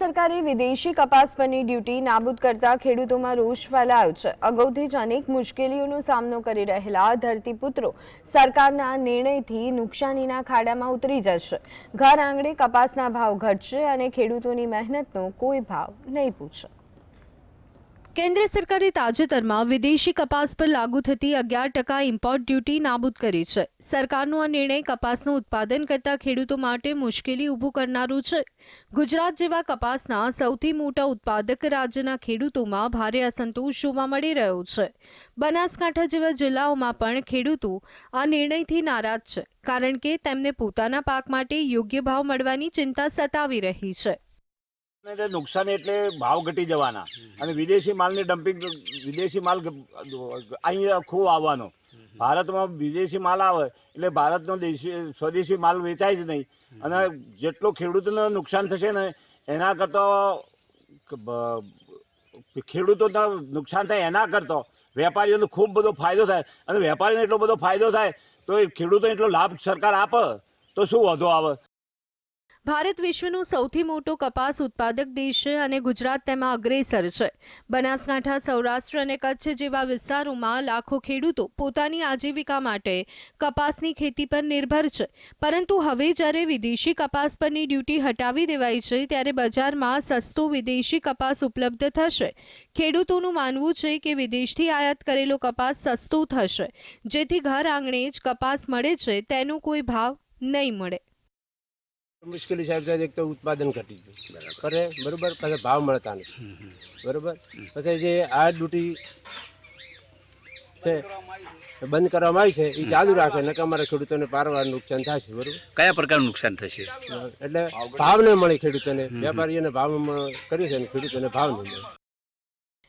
સરકારે વિદેશી કપાસ પરની ડ્યુટી નાબૂદ કરતા ખેડૂતોમાં રોષ ફેલાયો છે. અગાઉથી જ અનેક મુશ્કેલીઓનો સામનો કરી રહેલા ધરતીપુત્રો સરકારના નિર્ણયથી નુકસાનીના ખાડામાં ઉતરી જશે. ઘર આંગણે કપાસના ભાવ ઘટશે અને ખેડૂતોની મહેનતનો કોઈ ભાવ નહીં પૂછે. કેન્દ્ર સરકારે તાજેતરમાં વિદેશી કપાસ પર લાગુ થતી અગિયાર ટકા ઇમ્પોર્ટ ડ્યુટી નાબૂદ કરી છે. સરકારનો આ નિર્ણય કપાસનું ઉત્પાદન કરતા ખેડૂતો માટે મુશ્કેલી ઊભું કરનારું છે. ગુજરાત જેવા કપાસના સૌથી મોટા ઉત્પાદક રાજ્યના ખેડૂતોમાં ભારે અસંતોષ જોવા મળી રહ્યો છે. બનાસકાંઠા જેવા જિલ્લાઓમાં પણ ખેડૂતો આ નિર્ણયથી નારાજ છે, કારણ કે તેમને પોતાના પાક માટે યોગ્ય ભાવ મળવાની ચિંતા સતાવી રહી છે. નુકસાન એટલે ભાવ ઘટી જવાના. અને વિદેશી માલની ડમ્પિંગ વિદેશી માલ અહીંયા ખૂબ આવવાનો. ભારતમાં વિદેશી માલ આવે એટલે ભારતનો દેશી સ્વદેશી માલ વેચાય જ નહીં. અને જેટલો ખેડૂતોને નુકસાન થશે ને એના કરતાં ખેડૂતોને નુકસાન થાય એના કરતાં વેપારીઓને ખૂબ બધો ફાયદો થાય. અને વેપારીને એટલો બધો ફાયદો થાય તો એ ખેડૂતો એટલો લાભ સરકાર આપે તો શું વધો આવે? ભારત વિશ્વનો સૌથી મોટો કપાસ ઉત્પાદક દેશ છે અને ગુજરાત તેમાં અગ્રેસર છે. બનાસકાંઠા, સૌરાષ્ટ્ર અને કચ્છ જેવા વિસ્તારોમાં લાખો ખેડૂતો પોતાની આજીવિકા માટે કપાસની ખેતી પર નિર્ભર છે. પરંતુ હવે જ્યારે વિદેશી કપાસ પરની ડ્યુટી હટાવી દેવાઈ છે, ત્યારે બજારમાં સસ્તો વિદેશી કપાસ ઉપલબ્ધ થશે. ખેડૂતોનું માનવું છે કે વિદેશથી આયાત કરેલો કપાસ સસ્તો થશે. જેથી ઘર આંગણે જ કપાસ મળે છે, તેનો કોઈ ભાવ નહીં મળે. મુશ્કેલી સાહેબ થાય એક તો ઉત્પાદન ઘટી ગયું. કરે બરોબર પછી ભાવ મળતા નથી. બરોબર? પછી જે આ ડ્યુટી છે બંધ કરવામાં આવી છે. એ ચાલુ રાખે નકર અમારા ખેડૂતોને પારવાર નુકસાન થશે બરોબર? કયા પ્રકારનું નુકસાન થશે? એટલે ભાવ ન મળે ખેડૂતોને. વેપારીઓને ભાવ કર્યું છે અને ખેડૂતોને ભાવ નહીં મળે.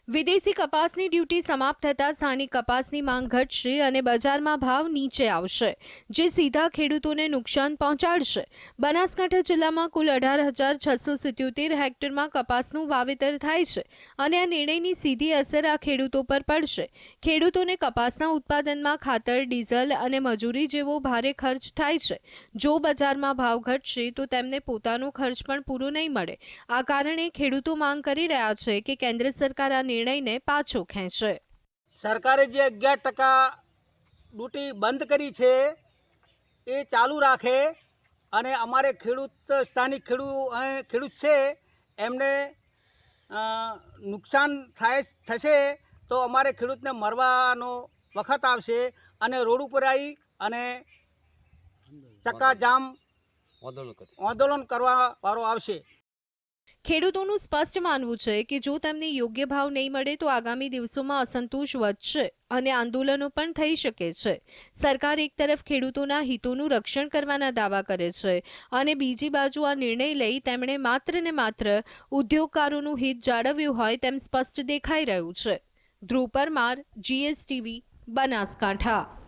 વિદેશી કપાસની ડ્યુટી સમાપ્ત થતાં સ્થાનિક કપાસની માંગ ઘટશે અને બજારમાં ભાવ નીચે આવશે, જે સીધા ખેડૂતોને નુકસાન પહોંચાડશે. બનાસકાંઠા જિલ્લામાં કુલ અઢાર હજાર છસો સિત્યોતેર હેક્ટરમાં કપાસનું વાવેતર થાય છે અને આ નિર્ણયની સીધી અસર આ ખેડૂતો પર પડશે. ખેડૂતોને કપાસના ઉત્પાદનમાં ખાતર, ડીઝલ અને મજૂરી જેવો ભારે ખર્ચ થાય છે. જો બજારમાં ભાવ ઘટશે, તો તેમને પોતાનો ખર્ચ પણ પૂરો નહીં મળે. આ કારણે ખેડૂતો માંગ કરી રહ્યા છે કે કેન્દ્ર સરકાર આ નિર્ણયને પાછો ખેંચે સરકારે જે અગિયાર ટકા ડ્યુટી બંધ કરી છે એ ચાલુ રાખે અને અમારે ખેડૂત સ્થાનિક ખેડૂત અહીં ખેડૂત છે એમને નુકસાન થાય થશે તો અમારે ખેડૂતને મરવાનો વખત આવશે અને રોડ ઉપર આવી અને ચક્કાજામ આંદોલન કરવા વાળો આવશે. ખેડૂતોનું સ્પષ્ટ માનવું છે કે જો તેમને યોગ્ય ભાવ નહીં મળે તો આગામી દિવસોમાં અસંતોષ વધશે અને આંદોલનો પણ થઈ શકે છે. સરકાર એક તરફ ખેડૂતોના હિતોનું રક્ષણ કરવાના દાવા કરે છે અને બીજી બાજુ આ નિર્ણય લઈ તેમણે માત્ર ને માત્ર ઉદ્યોગકારોનું હિત જાળવ્યું હોય તેમ સ્પષ્ટ દેખાઈ રહ્યું છે. ધ્રુવ પરમાર જીએસટીવી બનાસકાંઠા.